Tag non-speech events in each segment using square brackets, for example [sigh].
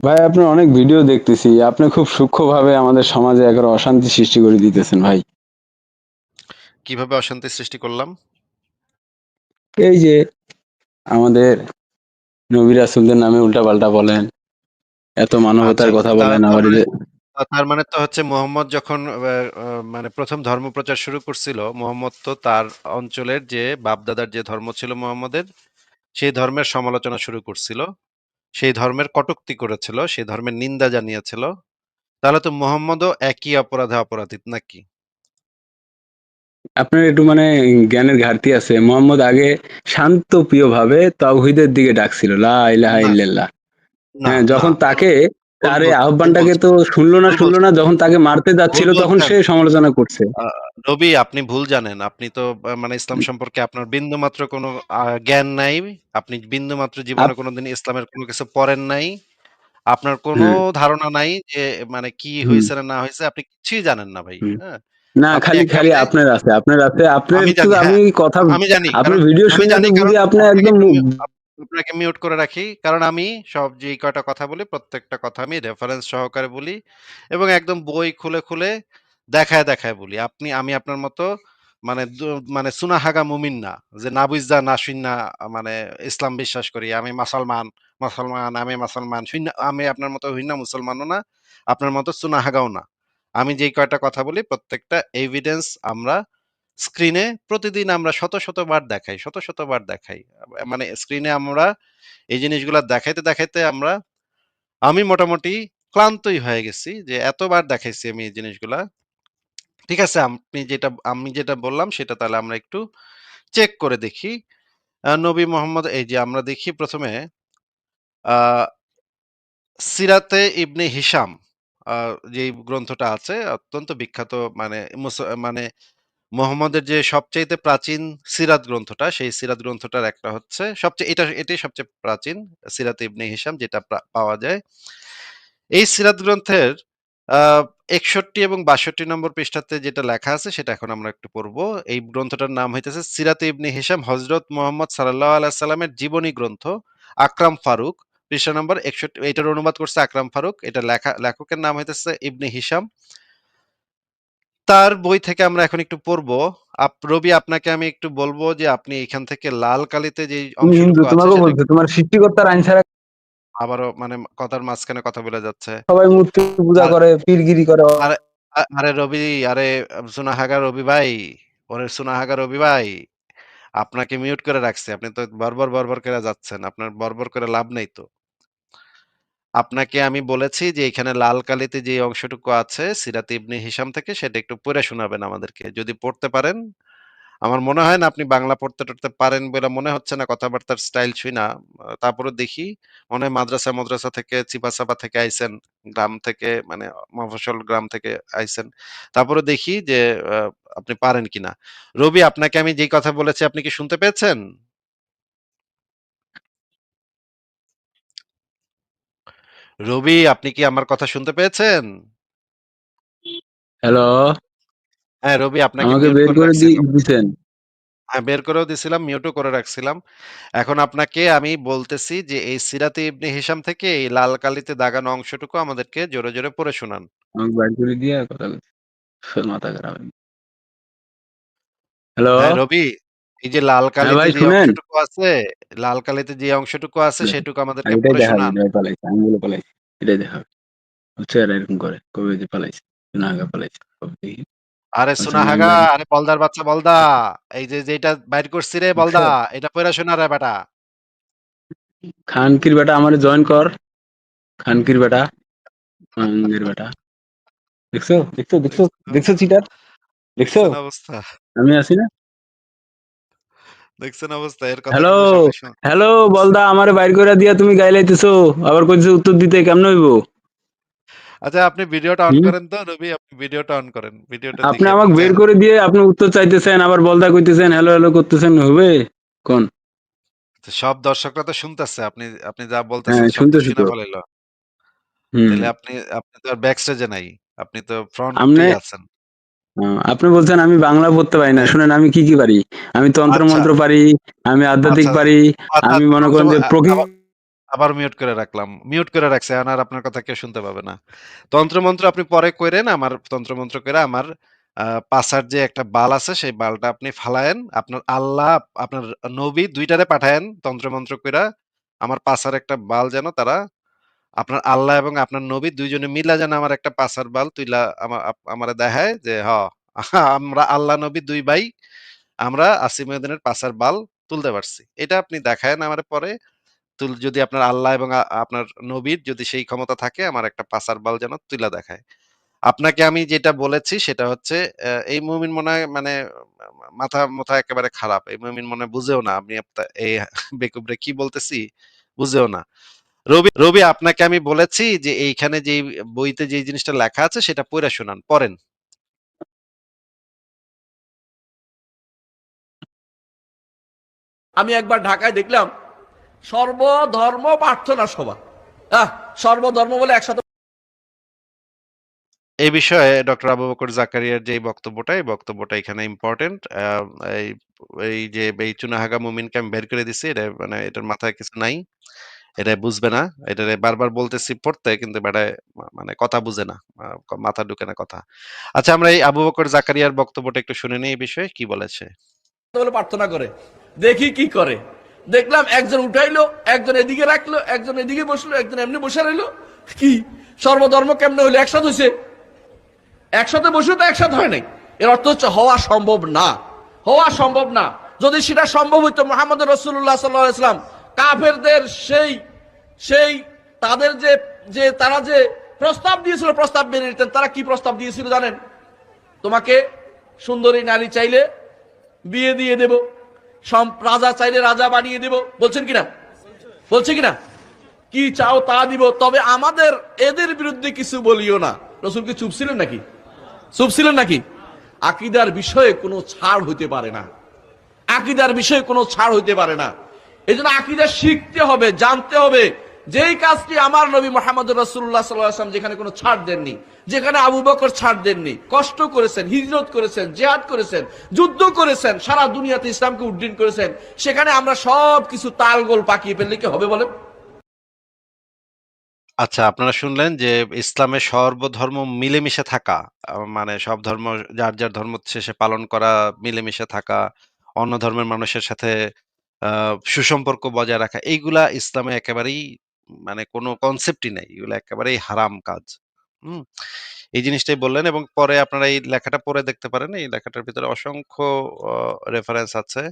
ভাই আপনার অনেক ভিডিও দেখতেছি আপনি খুব সূক্ষ্মভাবে আমাদের সমাজে একটা অশান্তি সৃষ্টি করে দিতেছেন ভাই কীভাবে অশান্তি সৃষ্টি করলাম? এই যে আমাদের নবী রাসূলদের নামে উল্টাপাল্টা বলেন এত আচ্ছা, মানবতার কথা বলেন তার আবার মানে তার মানে তো হচ্ছে মোহাম্মদ যখন মানে ১ম ধর্মপ্রচার শুরু করছিল, মোহাম্মদ তো তার অঞ্চলের যে বাপ-দাদার যে ধর্ম ছিল মোহাম্মদের, সেই ধর্মের সমালোচনা শুরু করছিল। সেই ধর্মের কটুক্তি করেছিল, সেই ধর্মের নিন্দা জানিয়েছিল। তাহলে তো মোহাম্মদও একই অপরাধে অপরাধী নাকি? আপনার একটু মানে জ্ঞানের ঘাটতি আছে। মোহাম্মদ আগে শান্ত প্রিয়ভাবে তাওহীদের দিকে ডাকছিল লা ইলাহা ইল্লাল্লাহ। হ্যাঁ যখন তাকে তার এই আহ্বানটাকে তো শুনলো না শুনলো না যখন তাকে মারতে যাচ্ছিল তখন সে সমালোচনা করছে। রবি আপনি ভুল জানেন। আপনি তো মানে ইসলাম সম্পর্কে আপনার বিন্দুমাত্র কোনো আ জ্ঞান নাই। আপনি বিন্দুমাত্র জীবনে আপ কোনোদিন ইসলামের কোনো কিছু পড়েন নাই। আপনার কোনো হুম ধারণা নাই যে মানে কি হুম হইছে না, না হইছে আপনি কিছুই জানেন না ভাই। হুম হ্যাঁ? না আপনি খালি, খালি একেবারে আপনার আছে, আপনার আছে। আপনার আমি তো জানি আমি হ্যাঁ, কথা আমি জানি। আপনার কারণ ভিডিও আমি শুনে জানি তো বুঝি আপনি আপনাকে একদম একটু আপ আপনাকে মিউট করে রাখি। কারণ আমি সব যে কয়টা কথা বলি প্রত্যেকটা কথা আমি রেফারেন্স সহকারে বলি এবং একদম বই খুলে, খুলে দেখায়, দেখায় বলি। আপনি আমি আপনার মতো মানে মানে সুনাহাগা মুমিন না। যে না বুইঝা না শুইনা মানে ইসলাম বিশ্বাস করি। আমি মুসলমান, মুসলমান, আমি মুসলমান। আমি আপনার মতো হইনা মুসলমানও না। আপনার মতো সুনাহাগাও না। আমি যেই কয়টা কথা বলি প্রত্যেকটা এভিডেন্স আমরা স্ক্রিনে প্রতিদিন আমরা শত, শত বার দেখাই, শত, শত বার দেখাই। মানে স্ক্রিনে আমরা এই জিনিসগুলা দেখাইতে, দেখাইতে আমরা আমি মোটামুটি ক্লান্তই হয়ে গেছি যে এতবার দেখাইছি আমি এই জিনিসগুলা। ঠিক আছে, আপনি যেটা আমি যেটা বললাম সেটা তাহলে আমরা একটু চেক করে দেখি। নবী মোহাম্মদ এই যে আমরা দেখি ১ম এ আ সিরাতে ইবনে হিসাম আ যেই গ্রন্থটা আছে অত্যন্ত বিখ্যাত মানে মানে মোহাম্মদের যে সবচাইতে প্রাচীন সিরাত গ্রন্থটা, সেই সিরাত গ্রন্থটার একটা হচ্ছে সবচেয়ে এটা এটাই সবচেয়ে প্রাচীন সিরাতে ইবনে হিসাম যেটা পাওয়া যায়। এই সিরাত গ্রন্থের ৬১ এবং ৬২ নম্বর পৃষ্ঠাতে যেটা লেখা আছে সেটা এখন আমরা একটু পড়ব। এই গ্রন্থটার নাম হইতেছে সিরাতে ইবনে হিশাম হযরত মুহাম্মদ সাল্লাল্লাহু আলাইহি সাল্লামের জীবনী গ্রন্থ। আকরাম ফারুক পৃষ্ঠা নম্বর ৬১ এটার অনুবাদ করছে আকরাম ফারুক। এটা লেখা লেখকের নাম হইতেছে ইবনি হিসাম তার বই থেকে আমরা এখন একটু পড়ব। রবি আপনাকে আমি একটু বলব যে আপনি এখান থেকে লাল কালিতে যে বলছে তোমার সৃষ্টিকর্তার আইন ছাড়া আবারও মানে কথার মাঝখানে কথা বলে যাচ্ছে। সবাই মূর্তি পূজা করে, পীরগিরি করে। আরে আরে রবি, আরে সুনাহাগা রবি ভাই, ওরে সুনাহাগা রবি ভাই, আপনাকে মিউট করে রাখছি। আপনি তো বর্বর, বর্বর করে যাচ্ছেন। আপনার বর্বর করে লাভ নেই তো। আপনাকে আমি বলেছি যে এখানে লাল কালিতে যে অংশটুকু আছে সিরাতে ইবনে হিশাম থেকে সেটা একটু পড়ে শোনাবেন আমাদেরকে। যদি পড়তে পারেন, আমার মনে হয় না আপনি বাংলা পড়তে-টড়তে পারেন বলে মনে হচ্ছে না কথাবার্তার স্টাইল শুইনা। না তারপরে দেখি মনে হয় মাদ্রাসা-মাদ্রাসা থেকে চিপা-চাপা থেকে আইছেন, গ্রাম থেকে মানে মফস্বল গ্রাম থেকে আইছেন। তারপরেও দেখি যে আপনি পারেন কিনা। রবি আপনাকে আমি যেই কথা বলেছি আপনি কি শুনতে পেয়েছেন? রবি আপনি কি আমার কথা শুনতে পেয়েছেন? হ্যালো? হ্যাঁ, রবি আপনাকে আমাকে মিউট বের করে করে দি রাখছিলাম। দিছেন। হ্যাঁ, বের করেও দিছিলাম, মিউটও করে রাখছিলাম। এখন আপনাকে আমি বলতেছি যে এই সিরাতে ইবনে হিশাম থেকে এই লাল কালিতে দাগানো অংশটুকু আমাদেরকে জোরে, জোরে পড়ে শোনান। আমাকে বাইর করে দিয়া কথা কইছে। মাথা খারাপ। হ্যালো? হ্যাঁ, রবি এই যে লাল হ্যাঁ কালিতে ভাই যে শুনেন? অংশটুকু আছে, লাল কালিতে যে অংশটুকু আছে সেটুকু আর আমাদেরকে এটাই পড়ে শোনান। পালাইছে। আমি বলে পালাইছি। এটাই। বুঝছ এরা এরকম করে। কবে যে পালাইছে। না আগা পালাইছে। কবে দেখি। আরে সোনা হাগা সুনাহাগা, আরে বলদার বাচ্চা বলদা, এই যে যেইটা বাইর করছি রে দেখছ? বলদা, এটা পইড়া শোনা রে বেটা। খানকির বেটা আমারে জয়েন কর। খানকির বেটা। মাঙ্গের বেটা। দেখছ? দেখছ? দেখছ? দেখছ চিটার? দেখছ? অবস্থা? আমি আছি না? দেখছেন অবস্থা? এর কথা হ্যালো? হ্যালো বলদা আমারে বাইর কইরা দিয়া তুমি গাইলাইতেছো। আবার কইতেছো উত্তর দিতে কেমন হইব? আচ্ছা আপনি ভিডিওটা অন? করেন তো রবি, আপনি ভিডিওটা অন করেন। ভিডিওটা আপনি আমাকে বের করে দিয়ে আপনি উত্তর চাইতেছেন, আবার বলদা কইতেছেন, হ্যালো, হ্যালো করতেছেন, হবে? কোন? সব দর্শকরা তো শুনতেছে। আপনি আপনি যা হ্যাঁ, বলতেছেন তো শুনতেছি শুনে তো। ফেলাইলো। হুম। আপনি আপনি তো আর ব্যাক স্টেজে নাই। আপনি তো আমনে ফ্রন্টেই আছেন। আপনি বলছেন আমি বাংলা পড়তে পারি না। শুনেন আমি কি, কি পারি? আমি আচ্ছা, তন্ত্র-মন্ত্র পারি, আমি আধ্যাত্মিক আচ্ছা, পারি, আচ্ছা আমি মনে তন্ত্র করেন যে আ প্রকৃ আবার মিউট করে রাখলাম। মিউট করে রাখছি। আর আপনার কথা কেউ শুনতে পাবে না। তন্ত্রমন্ত্র আপনি পরে কইরেন। আমার তন্ত্রমন্ত্র কইরা আমার আ পাছার যে একটা বাল আছে সেই বালটা আপনি ফালায়েন। আপনার আল্লাহ, আপনার নবী ২ টারে পাঠায়েন তন্ত্রমন্ত্র কইরা। আমার পাছার একটা বাল যেন তারা আপনার আল্লাহ এবং আপনার নবী দুইজনে মিলা যেন আমার একটা পাছার বাল তুইলা আমার আমারে দেখায় যে হ আমরা আল্লাহ নবী দুই ভাই আমরা আসিফ মহিউদ্দিনের পাছার বাল তুলতে পারছি। এটা আপনি দেখায়েন আমার পরে। তুল, যদি আপনার আল্লাহ এবং আপনার নবীর যদি সেই ক্ষমতা থাকে, আমার একটা পাছার বাল যেন তুইলা দেখায়। আপনাকে আমি যেটা বলেছি, সেটা হচ্ছে এই মুমিন মনে মানে মা মাথা একেবারে খারাপ। এই মুমিন মনে বুঝেও না, আমি এই বেকুবরে কি বলতেছি বুঝেও না। রবি রবি, আপনাকে আমি বলেছি যে, এইখানে যে বইতে যেই জিনিসটা লেখা আছে, সেটা পইড়া শুনান। পড়েন। আমি একবার ঢাকায় দেখলাম সর্বধর্ম প্রার্থনা সভা। সর্বধর্ম বলে একসাথে এই বিষয়ে ডক্টর আবু বকর জাকারিয়ার যে বক্তব্যটা এই বক্তব্যটা এখানে ইম্পর্টেন্ট এই এই যে এই চুনাহাগা মুমিনকে আমি বের করে দিছি এটা মানে এটার মাথায় কিছু নাই। এটা বুঝবে না। এটা বারবার বলতেছি পড়তে কিন্তু বেটায় মা- মানে কথা বুঝে না। মাথা ঢুকে না কথা। আচ্ছা আমরা এই আবু বকর জাকারিয়ার বক্তব্যটা একটু শুনে নিই এই বিষয়ে কি বলেছে? প্রার্থনা করে। দেখি কি করে। দেখলাম একজন উঠাইলো, একজন এদিকে রাখল, একজন এদিকে বসল, একজন এমনি বসে রইল। কি? সর্বধর্ম কেমনে হইল? একসাথে হয়েছে একসাথে বসে তো একসাথে হয় নাই। এর অর্থ হচ্ছে হওয়া সম্ভব না। হওয়া সম্ভব না। যদি সেটা সম্ভব হইতো, মোহাম্মদ রসুল্লাহ সাল্লাম, কাফেরদের সেই সেই তাদের যে যে তারা যে প্রস্তাব দিয়েছিল, প্রস্তাব মেনে নিতেন, তারা কি প্রস্তাব দিয়েছিল জানেন? তোমাকে সুন্দরী নারী চাইলে বিয়ে দিয়ে দেব। সম- রাজা চাইলে রাজা বানিয়ে দেব। বলছেন কিনা? বলছে কিনা? কি চাও তা দিব। তবে আমাদের এদের বিরুদ্ধে কিছু বলিও না। রসুল কি চুপ ছিলেন নাকি? চুপ ছিলেন নাকি? আকিদার বিষয়ে কোনো ছাড় হইতে পারে না। আকিদার বিষয়ে কোনো ছাড় হইতে পারে না। এই জন্য আকিদা শিখতে হবে, জানতে হবে। যেই কাজটি আমার নবী মোহাম্মদ রসুল্লাহ সাল্লাম যেখানে কোনো ছাড় দেননি, যেখানে আবু বকর ছাড় দেননি, কষ্ট করেছেন, হিজরত করেছেন, জেহাদ করেছেন, যুদ্ধ করেছেন, সারা দুনিয়াতে ইসলামকে উড্ডীন করেছেন, সেখানে আমরা সব কিছু তালগোল পাকিয়ে ফেললে কি হবে বলেন? আচ্ছা আপনারা শুনলেন যে ইসলামে সর্বধর্ম মিলেমিশে থাকা মানে সব ধর্ম, যার যার ধর্ম শেষে পালন করা, মিলেমিশে থাকা, অন্য ধর্মের মানুষের সাথে সুসম্পর্ক বজায় রাখা, এইগুলা ইসলামে একেবারেই মানে কোনো কনসেপ্টই নাই। এগুলো একেবারেই হারাম কাজ। হুম? এই জিনিসটাই বললেন এবং পরে আপনারা এই লেখাটা পড়ে দেখতে পারেন। এই লেখাটার ভিতরে অসংখ্য রেফারেন্স আছে।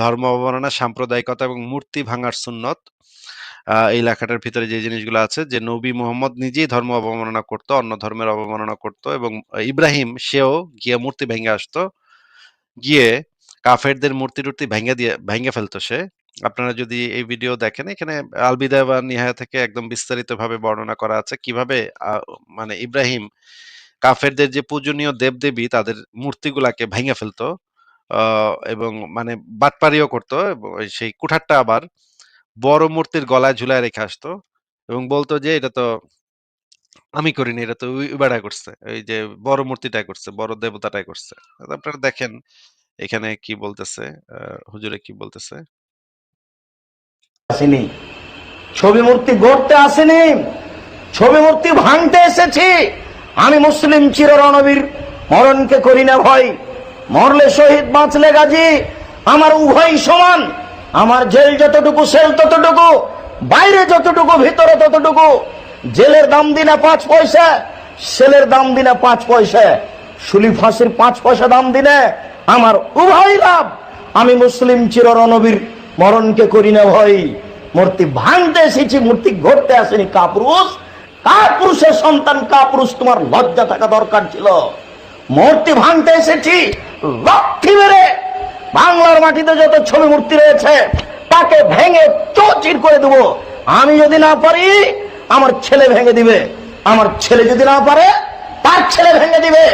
ধর্ম অবমাননা, সাম্প্রদায়িকতা এবং মূর্তি ভাঙার সুন্নত। এই লেখাটার ভিতরে যে জিনিসগুলো আছে যে নবী মোহাম্মদ নিজেই ধর্ম অবমাননা করতো, অন্য ধর্মের অবমাননা করতো এবং ইব্রাহিম সেও গিয়ে মূর্তি ভেঙে আসতো। গিয়ে কাফেরদের মূর্তি টুর্তি ভেঙে দিয়ে, ভেঙে ফেলতো সে। আপনারা যদি এই ভিডিও দেখেন, এখানে আলবিদা বা নিহায়া থেকে একদম বিস্তারিত ভাবে বর্ণনা করা আছে কীভাবে মানে ইব্রাহিম কাফেরদের যে পূজনীয় দেবদেবী তাদের মূর্তিগুলাকে ভেঙে ফেলতো এবং মানে বাটপারিও করতো সেই কুঠারটা আবার বড় মূর্তির গলায় ঝুলায় রেখে আসতো, এবং বলতো যে এটা তো আমি করিনি, এটা তো ওই বেড়া করছে, এই যে বড় মূর্তিটাই করছে, বড় দেবতাটাই করছে। আপনারা দেখেন, এখানে কি বলতেছে হুজুরে কি বলতেছে? আসেনি। ছবি মূর্তি গড়তে আসেনি। ছবি মূর্তি ভাঙতে এসেছি। আমি মুসলিম চির রণবীর মরণকে করি না ভয়। মরলে শহীদ বাঁচলে গাজী। আমার উভয় সমান। আমার জেল যতটুকু, সেল ততটুকু। বাইরে যতটুকু, ভিতরে ততটুকু। জেলের দাম দিনা পাঁচ পয়সা, সেলের দাম দিনা পাঁচ পয়সা। শুলি ফাঁসির পাঁচ পয়সা দাম দিনে আমার উভয় লাভ। আমি মুসলিম চির রণবীর মরণকে করি না ভয় মূর্তি ভাঙতে এসেছি, মূর্তি ঘটতে আসেনি কাপুরুষ। কাপুরুষের সন্তান কাপুরুষ, তোমার লজ্জা থাকা দরকার ছিল। মূর্তি ভাঙতে এসেছি লক্ষ্মী মেরে। বাংলার মাটিতে যত ছবি মূর্তি রয়েছে, তাকে ভেঙে চৌচির করে দেবো। আমি যদি না পারি, আমার ছেলে ভেঙে দিবে। আমার ছেলে যদি না পারে, তার ছেলে ভেঙে দিবে।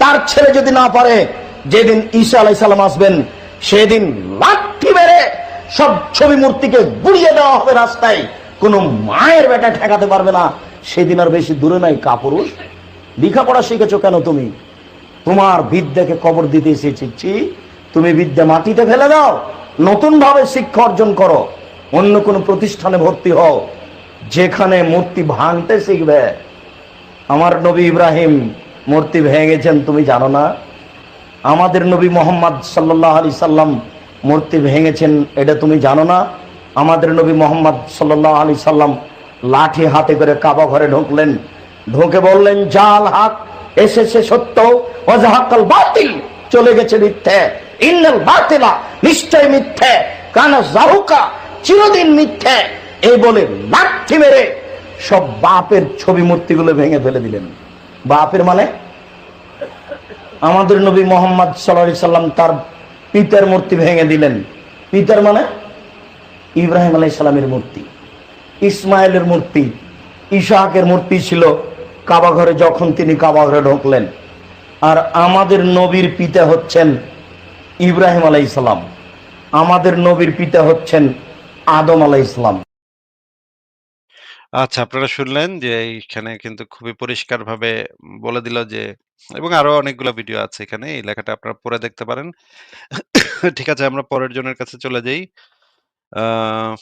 তার ছেলে যদি না পারে, যেদিন ঈসা আলাই সালাম আসবেন, সেদিন লাঠি মেরে সব ছবি মূর্তিকে গুড়িয়ে দেওয়া হবে রাস্তায়। কোনো মায়ের বেটা ঠেকাতে পারবে না। সেদিন আর বেশি দূরে নাই কাপুরুষ। লেখাপড়া শিখেছো কেন তুমি? তোমার বিদ্যাকে কবর দিতে এসেছি। তুমি বিদ্যা মাটিতে ফেলে দাও। নতুন ভাবে শিক্ষা অর্জন করো। অন্য কোনো প্রতিষ্ঠানে ভর্তি হও। যেখানে মূর্তি ভাঙতে শিখবে। আমার নবী ইব্রাহিম মূর্তি ভেঙেছেন, তুমি জানো না? আমাদের নবী মোহাম্মদ সাল্লাহ আলি সাল্লাম মূর্তি ভেঙেছেন, এটা তুমি জানো না? আমাদের নবী মোহাম্মদ সাল্লাহ আলি সাল্লাম লাঠি হাতে করে কাবা ঘরে ঢুকলেন। ঢুকে বললেন, জাল হাক, এসেছে সত্য অজাহাকাল বাতিল, চলে গেছে মিথ্যে। ইন্নাল বাতিলা, নিশ্চয় মিথ্যে। কানা জাহুকা চিরদিন মিথ্যে। এই বলে লাঠি মেরে সব বাপের ছবি মূর্তিগুলো ভেঙে ফেলে দিলেন। বাপের মানে? আমাদের নবী মোহাম্মদ সাল্লাহ সাল্লাম তার পিতার মূর্তি ভেঙে দিলেন। পিতার মানে? ইব্রাহিম আলাই সালামের মূর্তি। ইসমাইলের মূর্তি। ইশাকের মূর্তি ছিল কাবা ঘরে যখন তিনি কাবা ঘরে ঢুকলেন। আর আমাদের নবীর পিতা হচ্ছেন ইব্রাহিম আলাই সালাম। আমাদের নবীর পিতা হচ্ছেন আদম আলাই ইসলাম আচ্ছা আপনারা শুনলেন যে এইখানে কিন্তু খুবই পরিষ্কারভাবে বলে দিল যে এবং আরও অনেকগুলো ভিডিও আছে এখানে। এই লেখাটা আপনারা পড়ে দেখতে পারেন। [coughs] ঠিক আছে, আমরা পরের জনের কাছে চলে যাই। আহ